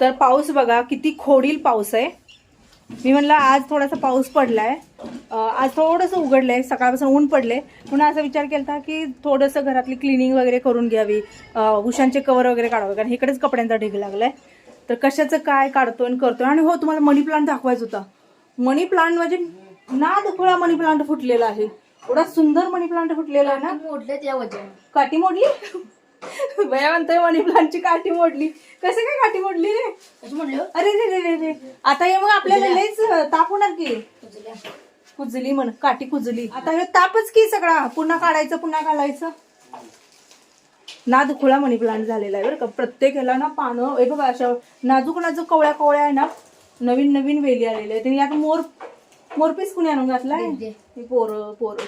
तर पाऊस बघा किती खोडील पाऊस आहे. मी म्हणलं आज थोडासा पाऊस पडलाय. आज थोडंसं उघडलंय सकाळपासून ऊन पडले म्हणून असा विचार केला की थोडंसं घरातली क्लिनिंग वगैरे करून घ्यावी. उशांचे कवर वगैरे काढावे कारण इकडेच कपड्यांचा ढीग लागलाय. तर कशाचं काय काढतोय आणि करतोय? आणि हो तुम्हाला मनी प्लांट दाखवायचा होता. मनी प्लांट म्हणजे ना दुखळा मनी प्लांट फुटलेला आहे. एवढा सुंदर मनी प्लांट फुटलेला आहे ना? मोडले त्या काठी मोडली? भया म्हणतोय मनी प्लांटची काठी मोडली. कसं काय काठी मोडली रे? म्हणलं अरे रे रे रे रे. आता हे मग आपल्याला लयच ताप होणार की? कुजली म्हण काठी कुजली. आता हे तापच की सगळा? पुन्हा काढायचं पुन्हा घालायचं? नाद खुळा मनी प्लांट झालेला आहे बरं का. प्रत्येक ह्याला ना पानं हे बघा अशा नाजूक नाजूक कवळ्या कवळ्या आहे ना. नवीन नवीन वेली आलेल्या आहेत. आता मोर मोरपीस कुणी आणून घातलाय. हे पोरं पोरं.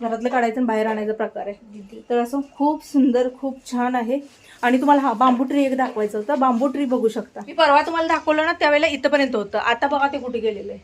घरातलं काढायचं आणि बाहेर आणायचा प्रकार आहे. तर असं खूप सुंदर खूप छान आहे. आणि तुम्हाला हा बांबू ट्री एक दाखवायचं होतं. बांबू ट्री बघू शकता. मी परवा तुम्हाला दाखवलं ना त्यावेळेला इथंपर्यंत होतं. आता बघा ते कुठे गेलेलं आहे.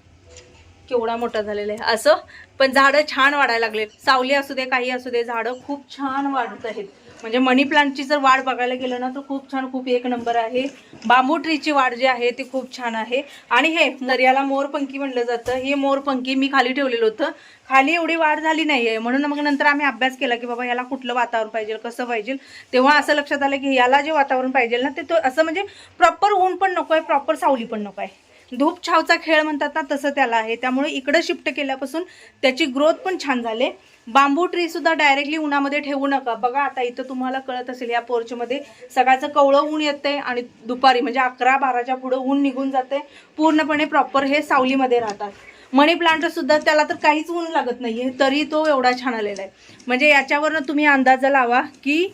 केवढा मोठा झालेला आहे. असं पण झाडं छान वाढायला लागले सावली असू दे काही असू दे झाडं खूप छान वाढत आहेत. म्हणजे मनी प्लांटची जर वाढ बघायला गेलं ना तर खूप छान खूप एक नंबर आहे. बांबू ट्रीची वाढ जी आहे ती खूप छान आहे. आणि हे दर्याला याला मोरपंखी म्हणलं जातं. हे मोरपंखी मी खाली ठेवलेलं होतं. खाली एवढी वाढ झाली नाही आहे म्हणून मग नंतर आम्ही अभ्यास केला की बाबा याला कुठलं वातावरण पाहिजे कसं पाहिजे? तेव्हा असं लक्षात आलं की याला जे वातावरण पाहिजे ना ते तो असं म्हणजे प्रॉपर ऊन पण नको आहे प्रॉपर सावली पण नको आहे धूप छावचा खेळ म्हणतात ना तसं त्याला आहे. त्यामुळे इकडं शिफ्ट केल्यापासून त्याची ग्रोथ पण छान झाले. बांबू ट्री सुद्धा डायरेक्टली उन्हामध्ये ठेवू नका. बघा आता इथं तुम्हाला कळत असेल या पोर्चमध्ये सकाळचं कवळं ऊन येते आणि दुपारी म्हणजे अकरा बाराच्या पुढं ऊन निघून जाते पूर्णपणे प्रॉपर हे सावलीमध्ये राहतात. मनी प्लांट सुद्धा त्याला तर काहीच ऊन लागत नाहीये तरी तो एवढा छान आलेला आहे. म्हणजे याच्यावरनं तुम्ही अंदाजा लावा की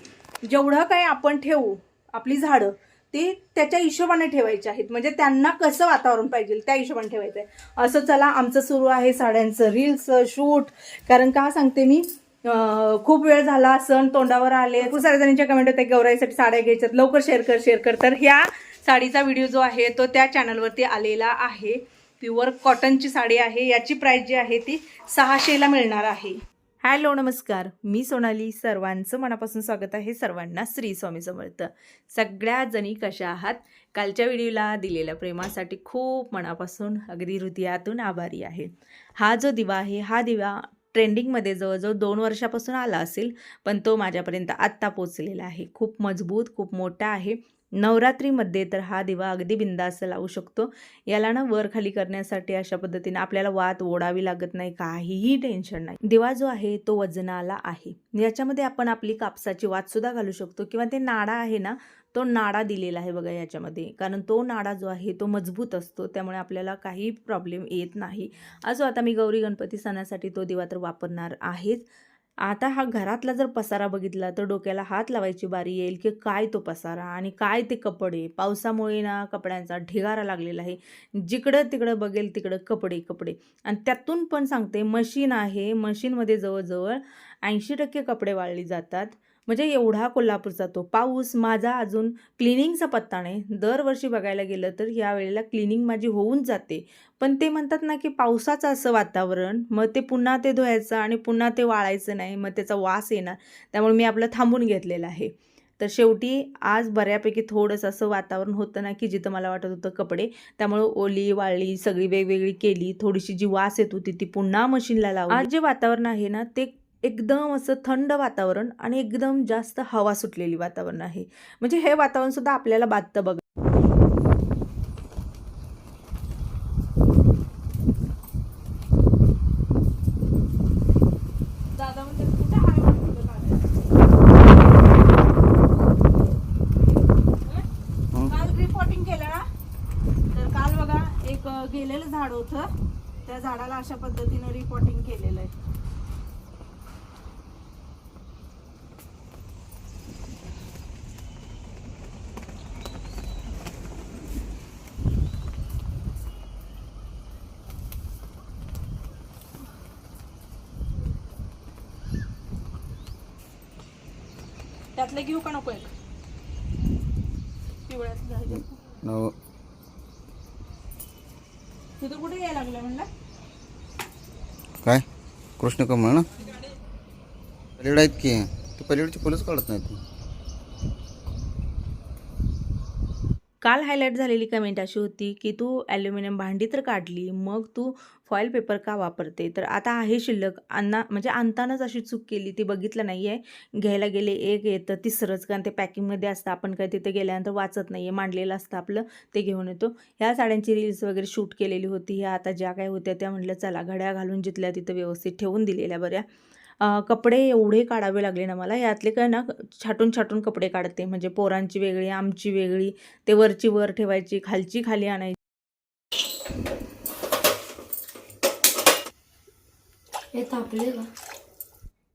जेवढं काही आपण ठेवू आपली झाडं ते त्याच्या हिशोबाने ठेवायचे आहेत. म्हणजे त्यांना कसं वातावरण पाहिजे त्या हिशोबाने ठेवायचं आहे असं चला आमचं सुरू आहे साड्यांचं रील्स शूट कारण का सांगते मी? खूप वेळ झाला सण तोंडावर आले. खूप साऱ्या जणांच्या कमेंट होत्या गौराईसाठी साड्या घ्यायच्यात. लवकर शेअर कर शेअर कर. तर ह्या साडीचा व्हिडिओ जो आहे तो त्या चॅनलवरती आलेला आहे. प्युअर कॉटनची साडी आहे. याची प्राईस जी आहे ती सहाशेला मिळणार आहे. हॅलो नमस्कार. मी सोनाली. सर्वांचं मनापासून स्वागत आहे. सर्वांना श्री स्वामी समर्थ. सगळ्या जणी कशा आहात? कालच्या व्हिडिओला दिलेल्या प्रेमासाठी खूप मनापासून अगदी हृदयातून आभारी आहे. हा जो दिवा आहे हा दिवा ट्रेंडिंगमध्ये जवळजवळ दोन वर्षापासून आला असेल पण तो माझ्यापर्यंत आत्ता पोचलेला आहे. खूप मजबूत खूप मोठा आहे. नवरात्रीमध्ये तर हा दिवा अगदी बिंदास्त लावू शकतो. याला ना वर खाली करण्यासाठी अशा पद्धतीने आपल्याला वात ओढावी लागत नाही काहीही टेन्शन नाही. दिवा जो आहे तो वजनाला आहे. याच्यामध्ये आपण आपली कापसाची वात सुद्धा घालू शकतो किंवा ते नाडा आहे ना तो नाडा दिलेला आहे बघा याच्यामध्ये. कारण तो नाडा जो आहे तो मजबूत असतो त्यामुळे आपल्याला काही प्रॉब्लेम येत नाही. असो आता मी गौरी गणपती सणासाठी तो दिवा तर वापरणार आहेच. आता हा घरातला जर पसारा बघितला तर डोक्याला हात लावायची बारी येईल की काय तो पसारा आणि काय ते कपडे? पावसामुळे ना कपड्यांचा ढिगारा लागलेला आहे. जिकडं तिकडं बघेल तिकडं कपडे कपडे. आणि त्यातून पण सांगते मशीन आहे. मशीनमध्ये जवळजवळ ऐंशी टक्के कपडे वाळली जातात. म्हणजे एवढा कोल्हापूरचा तो. पाऊस माझा अजून क्लिनिंगचा पत्ता नाही. दरवर्षी बघायला गेलं तर या वेळेला क्लिनिंग माझी होऊन जाते. पण ते म्हणतात ना की पावसाचं असं वातावरण मग ते पुन्हा ते धुवायचं आणि पुन्हा ते वाळायचं नाही मग त्याचा वास येणार. त्यामुळे मी आपलं थांबून घेतलेलं आहे. तर शेवटी आज बऱ्यापैकी थोडंसं असं वातावरण होतं ना की जिथं मला वाटत होतं कपडे. त्यामुळे ओली वाळली सगळी वेगवेगळी केली. थोडीशी जी वास येत होती ती पुन्हा मशीनला लावली. आज जे वातावरण आहे ना ते एकदम असं थंड वातावरण आणि एकदम जास्त हवा सुटलेली वातावरण आहे. म्हणजे हे वातावरण सुद्धा आपल्याला बाधतं बघा. दादा म्हणजे कुठे आहे म्हणतो काल रिपोर्टिंग केलं ना? तर काल बघा एक अ, गेलेलं झाड होतं. त्या झाडाला अशा पद्धतीनं रिपोर्टिंग केलेलं आहे. त्यातलं घेऊ का नको एक? पिवळ्यात तिथं कुठे यायला लागलं म्हणलं? काय? कृष्ण कमळ ना? पलीड आहेत की? ते पलीकडची फुलंच काढत नाहीत. काल हायलाईट झालेली कमेंट अशी होती की तू ॲल्युमिनियम भांडी तर काढली मग तू फॉईल पेपर का वापरते? तर आता आहे शिल्लक. अन्ना म्हणजे आणतानाच अशी चूक केली. ती बघितलं नाही आहे घ्यायला गेले एक येतं तिसरंच कारण ते पॅकिंगमध्ये असतं. आपण काय तिथे गेल्यानंतर वाचत नाही आहे मांडलेलं असतं आपलं ते घेऊन येतो. ह्या साड्यांची रील्स वगैरे शूट केलेली होती. ह्या आता ज्या काय होत्या त्या म्हटलं चला घड्या घालून जिथल्या तिथं व्यवस्थित ठेवून दिलेल्या बऱ्या. कपडे एवढे काढावे लागले ना मला. यातले काय ना छाटून छाटून कपडे काढते. म्हणजे पोरांची वेगळी आमची वेगळी. ते वरची वर ठेवायची खालची खाली आणायची. हे तापले का?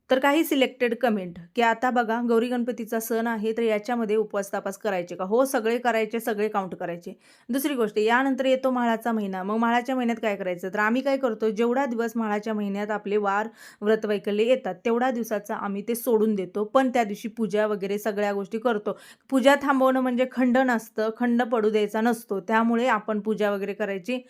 तर काही सिलेक्टेड कमेंट की आता बघा गौरी गणपतीचा सण आहे तर याच्यामध्ये उपवास तापास करायचे का? हो सगळे करायचे सगळे काउंट करायचे. दुसरी गोष्ट यानंतर येतो म्हाळाचा महिना. मग म्हाळाच्या महिन्यात काय करायचं? तर आम्ही काय करतो जेवढा दिवस म्हाळाच्या महिन्यात आपले वार व्रतवैकल्य येतात तेवढ्या दिवसाचा आम्ही ते सोडून देतो. पण त्या दिवशी पूजा वगैरे सगळ्या गोष्टी करतो. पूजा थांबवणं म्हणजे खंड नसतं खंड पडू द्यायचा नसतो. त्यामुळे आपण पूजा वगैरे करायची.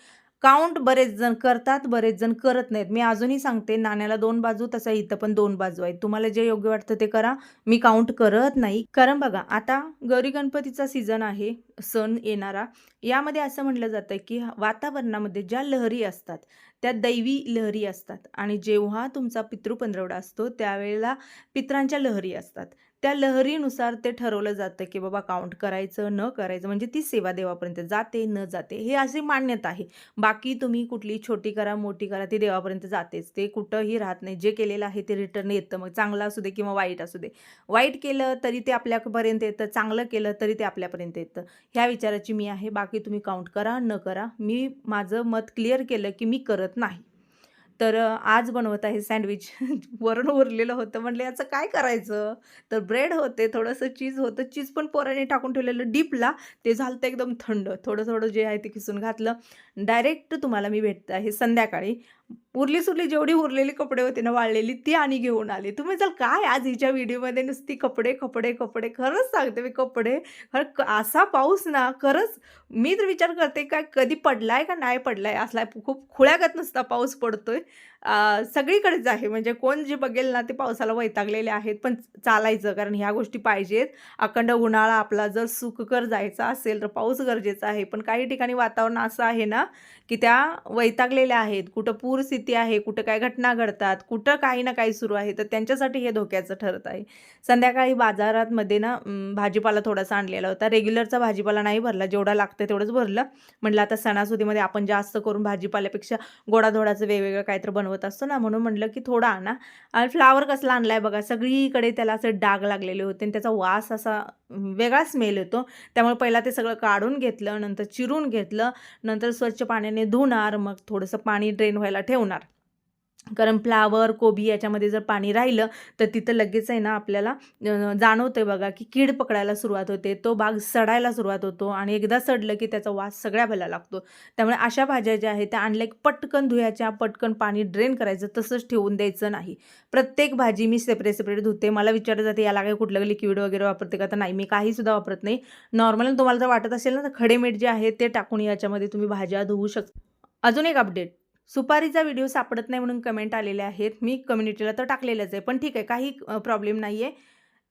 काउंट बरेच जण करतात बरेच जण करत नाहीत. मी अजूनही सांगते नाण्याला दोन बाजू तसा इथं पण दोन बाजू आहेत. तुम्हाला जे योग्य वाटतं ते करा. मी काउंट करत नाही. कारण बघा आता गौरी गणपतीचा सीझन आहे. सण येणारा यामध्ये असं म्हटलं जातं की वातावरणामध्ये ज्या लहरी असतात त्या दैवी लहरी असतात. आणि जेव्हा तुमचा पितृपंधरवडा असतो त्यावेळेला पित्रांच्या लहरी असतात. त्या लहरीनुसार ते ठरवलं जातं की बाबा काउंट करायचं न करायचं म्हणजे ती सेवा देवापर्यंत जाते न जाते हे अशी मान्यता आहे. बाकी तुम्ही कुठली छोटी करा मोठी करा ती देवापर्यंत जातेच. ते कुठंही राहत नाही. जे केलेलं आहे ते रिटर्न येतं. मग चांगलं असू दे किंवा वाईट असू दे. वाईट केलं तरी ते आपल्यापर्यंत येतं चांगलं केलं तरी ते आपल्यापर्यंत येतं. ह्या विचाराची मी आहे बाकी तुम्ही काउंट करा न करा. मी माझं मत क्लिअर केलं की मी करत नाही. तर आज बनवत आहे सँडविच वरण उरलेलं होतं. म्हणलं याचं काय करायचं? तर ब्रेड होते थोडंसं चीज होतं. चीज पण पोराने टाकून ठेवलेलं डीपला ते झालं तर एकदम थंड. थोडं थोडं जे आहे ते खिसून घातलं. डायरेक्ट तुम्हाला मी भेटत आहे संध्याकाळी. उरली सुरली जेवढी उरलेली कपडे होते ना वाळलेली ती आणि घेऊन आली. तुम्ही चल काय आज हिच्या व्हिडिओमध्ये नुसती कपडे कपडे कपडे खरंच सांगते मी कपडे खरं असा पाऊस ना खरंच मी तर विचार करते काय कधी पडलाय का नाही पडलाय? असला खूप खुळ्यागत नुसता पाऊस पडतोय. सगळीकडेच आहे. म्हणजे कोण जे बघेल ना ते पावसाला वैतागलेले आहेत. पण चालायचं कारण ह्या गोष्टी पाहिजेत. अखंड उन्हाळा आपला जर सुखकर जायचा असेल तर पाऊस गरजेचा आहे. पण काही ठिकाणी वातावरण असं आहे ना की त्या वैतागलेल्या आहेत. कुठं पूर स्थिती आहे कुठं काय घटना घडतात कुठं काही ना काही सुरू आहे तर त्यांच्यासाठी हे धोक्याचं ठरत आहे. संध्याकाळी बाजारातमध्ये ना भाजीपाला थोडासा आणलेला होता. रेग्युलरचा भाजीपाला नाही भरला. जेवढा लागतं तेवढंच भरलं. म्हटलं आता सणासुदीमध्ये आपण जास्त करून भाजीपाल्यापेक्षा गोडाधोडाचं वेगवेगळं काहीतरी बनवत असतो ना. म्हणून म्हटलं की थोडा आणा आणि फ्लावर कसला आहे बघा. सगळीकडे त्याला असे डाग लागलेले होते आणि त्याचा वास असा वेगळा स्मेल येतो. त्यामुळे पहिला ते सगळं काढून घेतलं नंतर चिरून घेतलं नंतर स्वच्छ पाण्याने धुणार मग थोडंसं पाणी ड्रेन व्हायला ठेवणार. कारण फ्लावर कोबी याच्यामध्ये जर पाणी राहिलं तर तिथं लगेच आहे ना आपल्याला जाणवतं आहे बघा की कीड पकडायला सुरुवात होते तो बाग सडायला सुरुवात होतो आणि एकदा सडलं की त्याचा वास सगळ्या भला लागतो. त्यामुळे अशा भाज्या ज्या आहेत त्या आणल्या की पटकन धुयाच्या पटकन पाणी ड्रेन करायचं तसंच ठेवून द्यायचं नाही. प्रत्येक भाजी मी सेपरेट सेपरेट धुते. मला विचारलं जाते याला काही कुठलं लिक्विड वगैरे वापरते का? तर नाही मी काहीसुद्धा वापरत नाही. नॉर्मल तुम्हाला जर वाटत असेल ना तर खडे मीठ जे आहे ते टाकून याच्यामध्ये तुम्ही भाज्या धुवू शकता. अजून एक अपडेट सुपारीचा व्हिडिओ सापडत नाही म्हणून कमेंट आलेले आहेत. मी कम्युनिटीला तर टाकलेलंच आहे पण ठीक आहे काही प्रॉब्लेम नाही आहे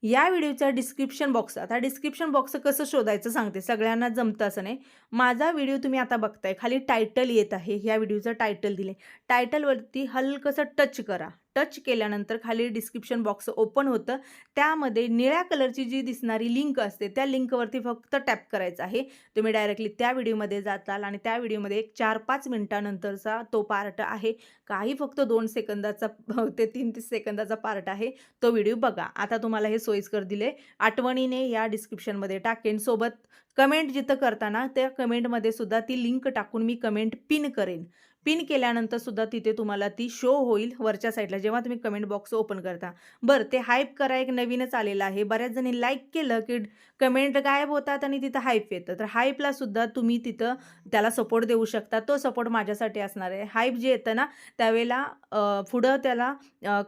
या व्हिडिओचा डिस्क्रिप्शन बॉक्स आता डिस्क्रिप्शन बॉक्स कसं शोधायचं सांगते सगळ्यांना जमतं असं नाही. माझा व्हिडिओ तुम्ही आता बघताय खाली टायटल येत आहे ह्या व्हिडिओचं टायटल दिले टायटलवरती हलकंसं टच करा. टच केल्यानंतर खाली डिस्क्रिप्शन बॉक्स ओपन होतं. त्यामध्ये निळ्या कलरची जी दिसणारी लिंक असते त्या लिंकवरती फक्त टॅप करायचं आहे. तुम्ही डायरेक्टली त्या व्हिडिओमध्ये जाताल आणि त्या व्हिडिओमध्ये एक चार पाच मिनिटानंतरचा तो पार्ट आहे. काही फक्त दोन सेकंदाचा ते तीन तीस सेकंदाचा पार्ट आहे. तो व्हिडिओ बघा. आता तुम्हाला हे सोयीस्कर दिले. आठवणीने या डिस्क्रिप्शनमध्ये टाकेन. सोबत कमेंट जिथं करताना त्या कमेंटमध्ये सुद्धा ती लिंक टाकून मी कमेंट पिन करेन. पिन केल्यानंतर सुद्धा तिथे तुम्हाला ती शो होईल वरच्या साईडला जेव्हा तुम्ही कमेंट बॉक्स ओपन करता. बरं ते हाईप करा एक नवीनच आलेलं आहे. बऱ्याच जणी लाईक केलं की कमेंट गायब होतात आणि तिथं हाईप येतं. तर हाईपला सुद्धा तुम्ही तिथं त्याला सपोर्ट देऊ शकता. तो सपोर्ट माझ्यासाठी असणार आहे. हाईप जे येतं ना त्यावेळेला पुढं त्याला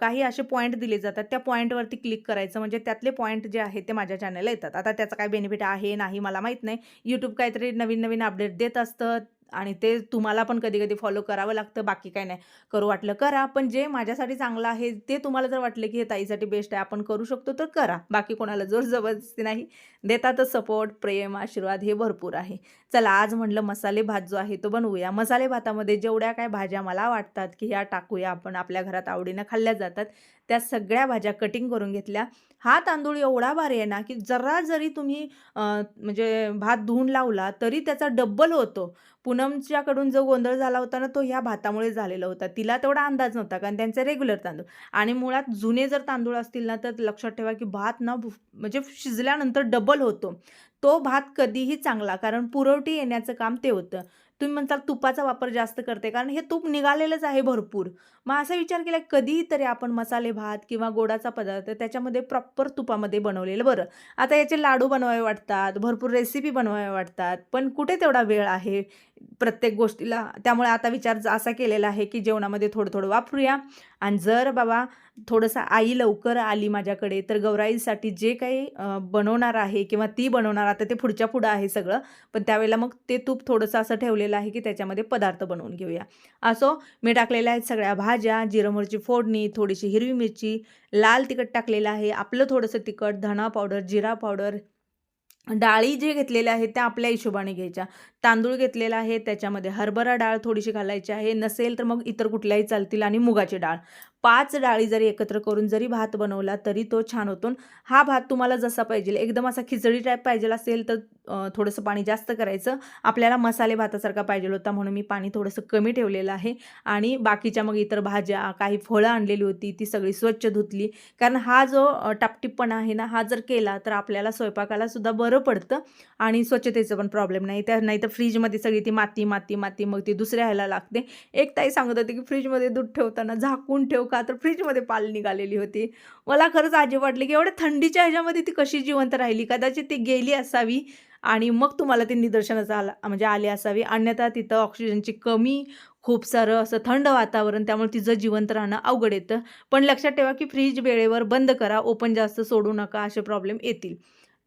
काही असे पॉईंट दिले जातात. त्या पॉईंटवरती क्लिक करायचं. म्हणजे त्यातले पॉईंट जे आहेत ते माझ्या चॅनलला येतात. आता त्याचा काय बेनिफिट आहे नाही मला माहीत नाही. यूट्यूब काहीतरी नवीन नवीन अपडेट देत असतं. आणि ते तुम्हाला पण कधी कधी फॉलो करावं लागतं बाकी काय नाही. करू वाटलं करा पण जे माझ्यासाठी चांगलं आहे ते तुम्हाला जर वाटलं की हे ताईसाठी बेस्ट आहे आपण करू शकतो तर करा. बाकी कोणाला जोर जबरदस्ती नाही. देतातच सपोर्ट प्रेम आशीर्वाद हे भरपूर आहे. चला आज म्हटलं मसाले भात जो आहे तो बनवूया. मसाले भातामध्ये जेवढ्या काय भाज्या मला वाटतात की ह्या टाकूया आपण आपल्या घरात आवडीनं खाल्ल्या जातात. त्या सगळ्या भाज्या कटिंग करून घेतल्या. हा तांदूळ एवढा भारी आहे ना की जरा जरी तुम्ही म्हणजे भात धुवून लावला तरी त्याचा डब्बल होतो. पूनमच्याकडून जो गोंधळ झाला होता ना तो ह्या भातामुळे झालेला होता. तिला तेवढा अंदाज नव्हता कारण त्यांचे रेग्युलर तांदूळ. आणि मुळात जुने जर तांदूळ असतील ना तर लक्षात ठेवा की भात ना भु- म्हणजे शिजल्यानंतर डबल होतो. तो भात कधीही चांगला कारण पुरवठी येण्याचं काम ते होतं. तुम्ही म्हणताल तुपाचा वापर जास्त करते कारण हे तूप निघालेलंच आहे भरपूर. मग असा विचार केला कधीही तरी आपण मसाले भात किंवा गोडाचा पदार्थ त्याच्यामध्ये प्रॉपर तुपामध्ये बनवलेलं बरं. आता याचे लाडू बनवावे वाटतात भरपूर रेसिपी बनवाव्या वाटतात पण कुठे तेवढा वेळ आहे? प्रत्येक गोष्टीला त्यामुळे आता विचार असा केलेला आहे की जेवणामध्ये थोडं थोडं वापरूया. आणि जर बाबा थोडंसं आई लवकर आली माझ्याकडे तर गौराईसाठी जे काही बनवणार आहे किंवा ती बनवणार आता ते पुढच्या पुढं आहे सगळं पण त्यावेळेला मग ते तूप थोडंसं असं ठेवलेलं आहे की त्याच्यामध्ये पदार्थ बनवून घेऊया. असो मी टाकलेल्या आहेत सगळ्या भाज्या जिरं मिरची फोडणी थोडीशी हिरवी मिरची लाल तिखट टाकलेलं आहे आपलं थोडंसं तिखट धना पावडर जिरा पावडर डाळी जे घेतलेल्या आहेत त्या आपल्या हिशोबाने घ्यायच्या. तांदूळ घेतलेला आहे त्याच्यामध्ये हरभरा डाळ थोडीशी घालायची आहे. नसेल तर मग इतर कुठल्याही चालतील आणि मुगाची डाळ. पाच डाळी जरी एकत्र करून जरी भात बनवला तरी तो छान होतो. हा भात तुम्हाला जसा पाहिजे एकदम असा खिचडी टाईप पाहिजे असेल तर थोडंसं पाणी जास्त करायचं. आपल्याला मसाले भातासारखा पाहिजे होता म्हणून मी पाणी थोडंसं कमी ठेवलेलं आहे. आणि बाकीच्या मग इतर भाज्या काही फळं आणलेली होती ती सगळी स्वच्छ धुतली. कारण हा जो अ, आहे ना हा जर केला तर आपल्याला स्वयंपाकाला सुद्धा बरं पडतं. आणि स्वच्छतेचं पण प्रॉब्लेम नाही. त्या नाही तर फ्रीजमध्ये सगळी ती माती माती माती मग ती दुसऱ्या ह्याला लागते. एक ताई सांगत होती की फ्रीजमध्ये दूध ठेवताना झाकून ठेव का? तर फ्रीजमध्ये पाल निघालेली होती. मला खरंच आजी वाटली की एवढ्या थंडीच्या ह्याच्यामध्ये ती कशी जिवंत राहिली? कदाचित ती गेली असावी आणि मग तुम्हाला ती निदर्शनास आला म्हणजे आली असावी. अन्यथा तिथं ऑक्सिजनची कमी खूप सारं असं थंड वातावरण त्यामुळे तिचं जिवंत राहणं अवघड येतं. पण लक्षात ठेवा की फ्रीज वेळेवर बंद करा ओपन जास्त सोडू नका असे प्रॉब्लेम येतील.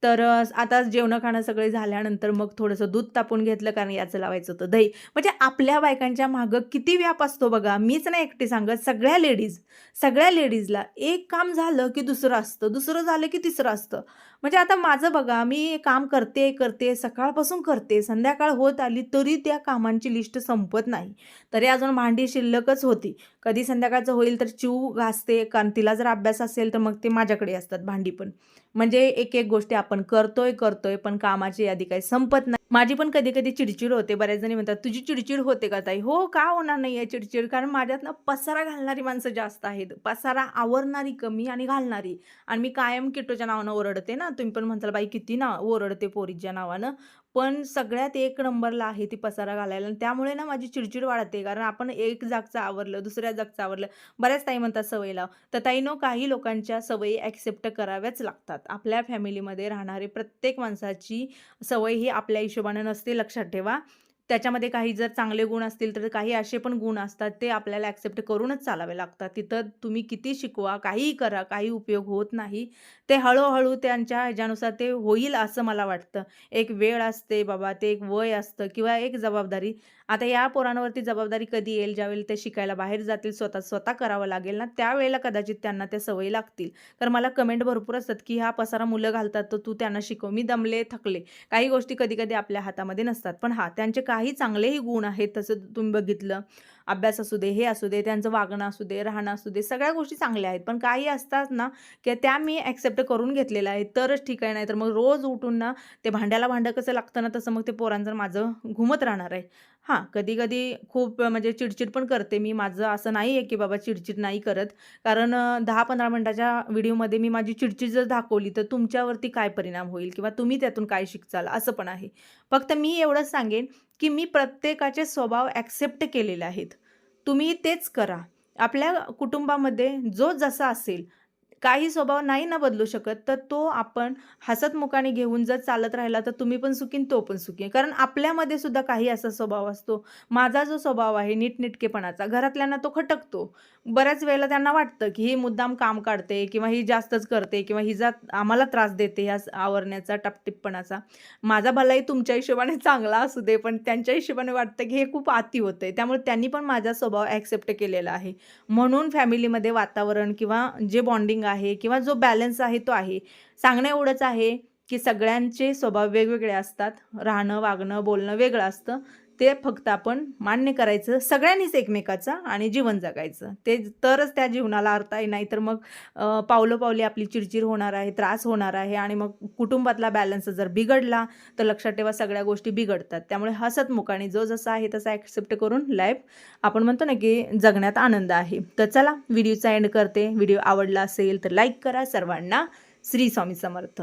तर आता जेवणं खाणं सगळे झाल्यानंतर मग थोडंसं दूध तापून घेतलं कारण याचं लावायचं होतं दही. म्हणजे आपल्या बायकांच्या मागं किती व्याप असतो बघा. मीच नाही एकटी सांगत सगळ्या लेडीज सगळ्या लेडीजला एक काम झालं की दुसरं असतं दुसरं झालं की तिसरं असतं. म्हणजे आता माझं बघा मी काम करते करते सकाळपासून करते संध्याकाळ होत आली तरी त्या कामांची लिस्ट संपत नाही. तरी अजून भांडी शिल्लकच होती. कधी संध्याकाळचं होईल तर चिव घासते कारण तिला जर अभ्यास असेल तर मग ते माझ्याकडे असतात भांडी पण. म्हणजे एक एक गोष्टी आपण करतोय करतोय पण कामाची यादी काही संपत नाही. माझी पण कधी कधी चिडचिड होते. बऱ्याच जणी म्हणतात तुझी चिडचिड होते का ताई? हो का होणार नाही आहे चिडचिड? कारण माझ्यात ना पसारा घालणारी माणसं जास्त आहेत. पसारा आवरणारी कमी आणि घालणारी. आणि मी कायम किटोच्या नावानं ओरडते ना. तुम्ही पण म्हणताल बाई किती ना ओरडते पोरीच्या नावानं. पण सगळ्यात एक नंबरला आहे ती पसारा घालायला आणि त्यामुळे ना माझी चिडचिड वाढते. कारण आपण एक जागचं आवरलं दुसऱ्या जागचं आवरलं बऱ्याच ताई म्हणतात सवय लाव. तर ताईनो काही लोकांच्या सवयी ॲक्सेप्ट कराव्याच लागतात. आपल्या फॅमिलीमध्ये राहणारे प्रत्येक माणसाची सवय ही आपल्या हिशोबाने नसते लक्षात ठेवा. त्याच्यामध्ये काही जर चांगले गुण असतील तर काही असे पण गुण असतात ते आपल्याला ॲक्सेप्ट करूनच चालावे लागतात. तिथं तुम्ही किती शिकवा काहीही करा काही उपयोग होत नाही. ते हळूहळू त्यांच्या ह्याच्यानुसार ते होईल असं मला वाटतं. एक वेळ असते बाबा ते एक वय असतं किंवा एक जबाबदारी. आता या पोरांवरती जबाबदारी कधी येईल ज्यावेळी ते शिकायला बाहेर जातील स्वतः स्वतः करावं लागेल ना त्यावेळेला कदाचित त्यांना त्या सवयी लागतील. कारण मला कमेंट भरपूर असतात की हा पसारा मुलं घालतात तर तू त्यांना शिकव. मी दमले थकले. काही गोष्टी कधी कधी आपल्या हातामध्ये नसतात. पण हा त्यांचे काही चांगलेही गुण आहेत तसं तुम्ही बघितलं. अभ्यास असू दे हे असू दे त्यांचं वागणं असू दे राहणं असू दे सगळ्या गोष्टी चांगल्या आहेत. पण काही असतात ना की त्या मी ॲक्सेप्ट करून घेतलेल्या आहेत. तरच ठीक आहे नाही तर मग रोज उठून ना ते भांड्याला भांडं कसं लागतं ना तसं मग ते पोरांचं माझं घुमत राहणार आहे. हां कधी कधी खूप म्हणजे चिडचिड पण करते मी. माझं असं नाही आहे की बाबा चिडचिड नाही करत. कारण दहा पंधरा मिनटाच्या व्हिडिओमध्ये मी माझी चिडचिड जर दाखवली तर तुमच्यावरती काय परिणाम होईल? किंवा तुम्ही त्यातून काय शिकचाल? असं पण आहे. फक्त मी एवढंच सांगेन की मी प्रत्येकाचे स्वभाव ॲक्सेप्ट केलेले आहेत. तुम्ही तेच करा. आपल्या कुटुंबामध्ये जो जसा असेल काही स्वभाव नाही ना बदलू शकत तर तो आपण हसतमुखाने घेऊन जर चालत राहिला तर तुम्ही पण सुखीन तो पण सुखी कारण आपल्यामध्ये सुद्धा काही असा स्वभाव असतो. माझा जो स्वभाव आहे नीटनेटकेपणाचा घरातल्यांना तो खटकतो. बऱ्याच वेळेला त्यांना वाटतं की ही मुद्दाम काम काढते किंवा ही जास्तच करते किंवा हिचा आम्हाला त्रास देते ह्या आवरण्याचा टपटिपपणाचा माझा भलाही तुमच्या हिशोबाने चांगला असू दे पण त्यांच्या हिशोबाने वाटतं की हे खूप आती होतं आहे. त्यामुळे त्यांनी पण माझा स्वभाव ॲक्सेप्ट केलेला आहे. म्हणून फॅमिलीमध्ये वातावरण किंवा जे बॉन्डिंग आहे किंवा जो बॅलन्स आहे तो आहे. सांगणं एवढंच आहे की सगळ्यांचे स्वभाव वेगवेगळे असतात. राहणं वागणं बोलणं वेगळं असतं. ते फक्त आपण मान्य करायचं सगळ्यांनीच एकमेकाचं आणि जीवन जगायचं. ते तरच त्या जीवनाला अर्थ आहे नाही तर मग पावलं पावली आपली चिडचिड होणार आहे त्रास होणार आहे आणि मग कुटुंबातला बॅलन्स जर बिघडला तर लक्षात ठेवा सगळ्या गोष्टी बिघडतात. त्यामुळे हसतमुखाने जो जसा आहे तसा ॲक्सेप्ट करून लाईफ आपण म्हणतो ना की जगण्यात आनंद आहे. तर चला व्हिडिओचा एंड करते. व्हिडिओ आवडला असेल तर लाईक करा. सर्वांना श्री स्वामी समर्थ.